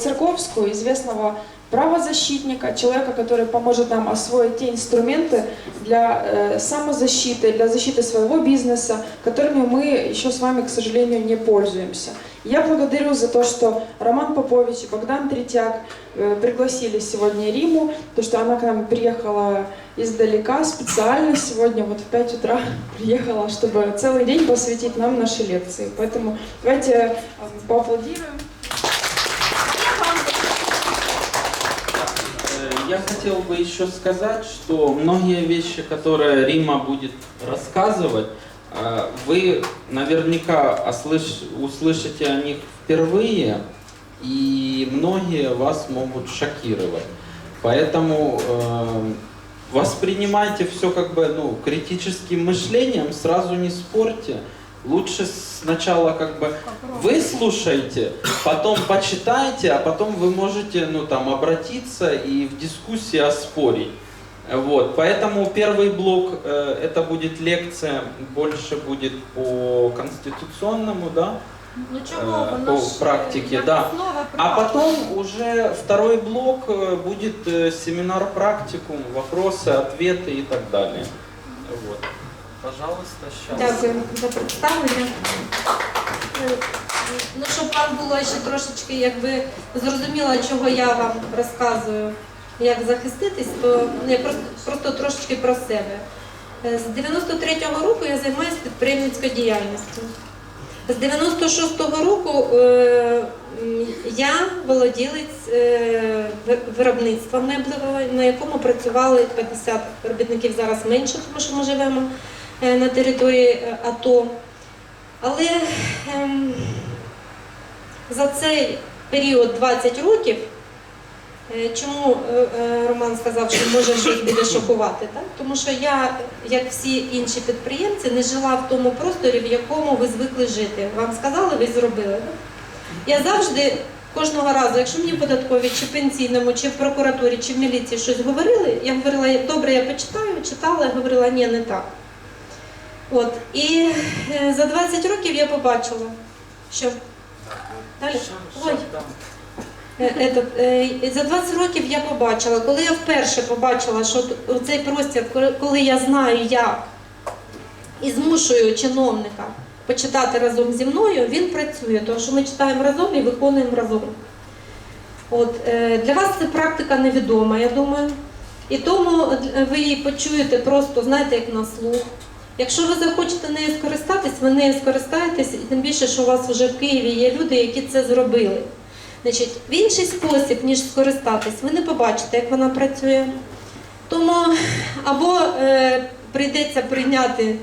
Церковскую, известного правозащитника, человека, который поможет нам освоить те инструменты для э, самозащиты, для защиты своего бизнеса, которыми мы еще с вами, к сожалению, не пользуемся. Я благодарю за то, что Роман Попович и Богдан Третьяк э, пригласили сегодня Риму, то, что она к нам приехала издалека, специально сегодня, вот в 5 утра приехала, чтобы целый день посвятить нам наши лекции. Поэтому давайте э, поаплодируем. Э, Я хотел бы еще сказать, что многие вещи, которые Рима будет рассказывать, э, вы наверняка услышите о них впервые, и многие вас могут шокировать. Поэтому э, воспринимайте все как бы ну, критическим мышлением, сразу не спорьте. Лучше сначала как бы вы слушаете, потом почитайте, а потом вы можете ну, там, обратиться и в дискуссии оспорить. Вот, поэтому первый блок э, это будет лекция, больше будет по конституционному, да, Ну Е, воно по ж, практике, да. а потом уже второй блок э, будет э, семинар практикум, вопросы, ответы и так далее. Вот. Пожалуйста, сейчас. Дякую за представлення. Ну, щоб вам було ще трошечки якби зрозуміло, чого я вам розказую, як захиститись, то ну, я просто, просто трошечки про себе. Е, З 93-го року я займаюся підприємницькою діяльністю. З 96-го року е, я володілець е, виробництва меблевого, на якому працювали 50 робітників зараз менше, тому що ми живемо на території е, АТО. Але ем, за цей період 20 років, е, чому е, е, Роман сказав, що може щось буде шокувати? Так? Тому що я, як всі інші підприємці, не жила в тому просторі, в якому ви звикли жити. Вам сказали, ви зробили. Так? Я завжди. Кожного разу, якщо мені податкові, чи пенсійному, чи в прокуратурі, чи в міліції щось говорили, я говорила, добре, я почитаю, читала, я говорила, ні, не так. От. І е, за 20 років я побачила, що далі. Ой. Е, е, за 20 років я побачила, коли я вперше побачила, що цей простір, коли- я знаю як і змушую чиновника почитати разом зі мною, він працює, тому що ми читаємо разом і виконуємо разом. От, для вас це практика невідома, я думаю. І тому ви її почуєте просто, знаєте, як на слух. Якщо ви захочете нею скористатись, ви нею скористаєтесь, і тим більше, що у вас вже в Києві є люди, які це зробили. Значить, в інший спосіб, ніж скористатись, ви не побачите, як вона працює. Тому або е, прийдеться прийняти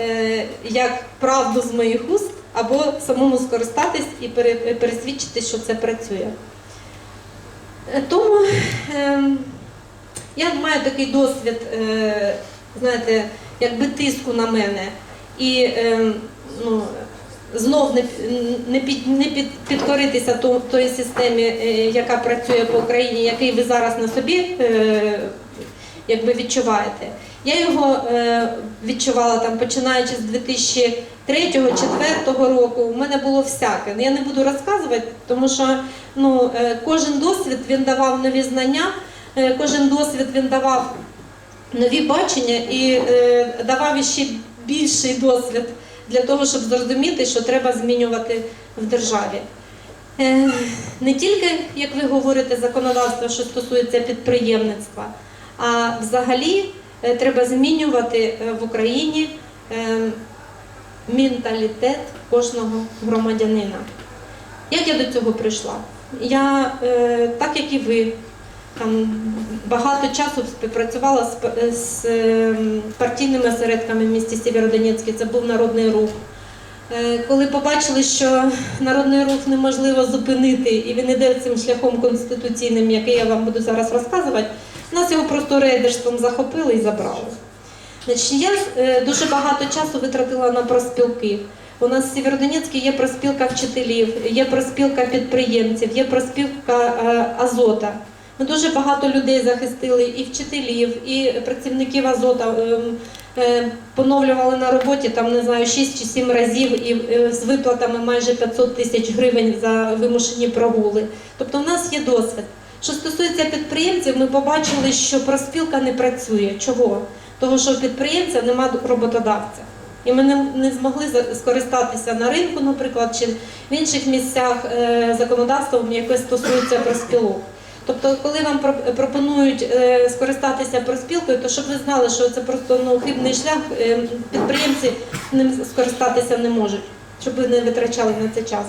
е, як правду з моїх уст, або самому скористатись і пере, пересвідчитись, що це працює. Е, Тому е, я маю такий досвід, е, знаєте, якби тиску на мене. І е, ну, знов не, не, під, не під, підкоритися то, тої системі, е, яка працює по Україні, який ви зараз на собі е, якби відчуваєте. Я його е, відчувала там, починаючи з 2003-2004 року. У мене було всяке. Я не буду розказувати, тому що ну, е, кожен досвід він давав нові знання, е, кожен досвід він давав нові бачення і е, давав іще більший досвід для того, щоб зрозуміти, що треба змінювати в державі. Е, не тільки, як ви говорите, законодавство, що стосується підприємництва, а взагалі е, треба змінювати е, в Україні е, менталітет кожного громадянина. Як я до цього прийшла? Я, е, так як і ви, там багато часу співпрацювала з, з е, партійними осередками в місті Сєвєродонецький, це був народний рух. Е, Коли побачили, що народний рух неможливо зупинити, і він іде цим шляхом конституційним, який я вам буду зараз розказувати, нас його просто рейдерством захопили і забрали. Значить, я е, дуже багато часу витратила на проспілки. У нас в Сєвєродонецьку є проспілка вчителів, є проспілка підприємців, є проспілка е, Азота. Ми дуже багато людей захистили, і вчителів, і працівників Азота, ем, е, поновлювали на роботі там не знаю 6 чи 7 разів і е, з виплатами майже 500 тисяч гривень за вимушені прогули. Тобто в нас є досвід. Що стосується підприємців, ми побачили, що проспілка не працює. Чого? Того, що у підприємця немає роботодавця. І ми не, не змогли скористатися на ринку, наприклад, чи в інших місцях е, законодавством, яке стосується проспілок. Тобто, коли вам пропонують е, скористатися проспілкою, то щоб ви знали, що це просто ну, хибний шлях, е, підприємці ним скористатися не можуть, щоб ви не витрачали на це час.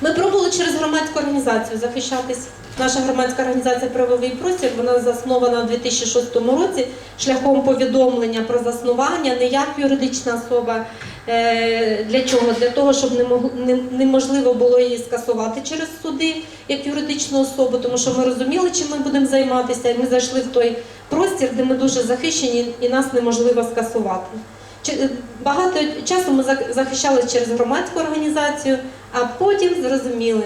Ми пробували через громадську організацію захищатись. Наша громадська організація Правовий простір вона заснована у 2006 році шляхом повідомлення про заснування, не як юридична особа. Е, Для чого? Для того, щоб неможливо було її скасувати через суди як юридичну особу, тому що ми розуміли, чим ми будемо займатися, і ми зайшли в той простір, де ми дуже захищені і нас неможливо скасувати. Е, Багато часу ми захищали через громадську організацію, а потім зрозуміли.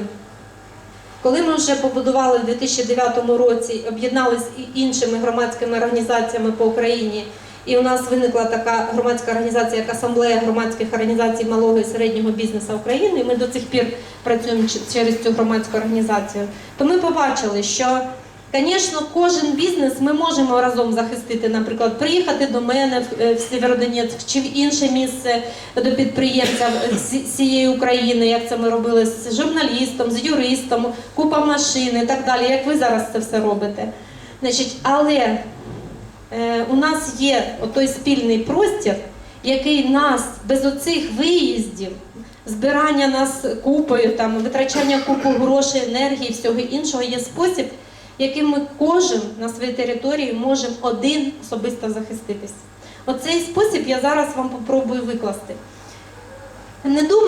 Коли ми вже побудували в 2009 році, об'єдналися і іншими громадськими організаціями по Україні, і у нас виникла така громадська організація, як Асамблея громадських організацій малого і середнього бізнесу України, і ми до цих пір працюємо через цю громадську організацію, то ми побачили, що Звісно, кожен бізнес ми можемо разом захистити, наприклад, приїхати до мене в- е, Сєвєродонецьк чи в інше місце до підприємця з цієї України, як це ми робили з журналістом, з юристом, купа машин і так далі, як ви зараз це все робите. Значить, але е, у нас є той спільний простір, який нас без оцих виїздів, збирання нас купою, там, витрачання купу грошей, енергії, всього іншого є спосіб, яким ми кожен на своїй території можемо один особисто захиститись. Оцей спосіб я зараз вам попробую викласти. Не думайте.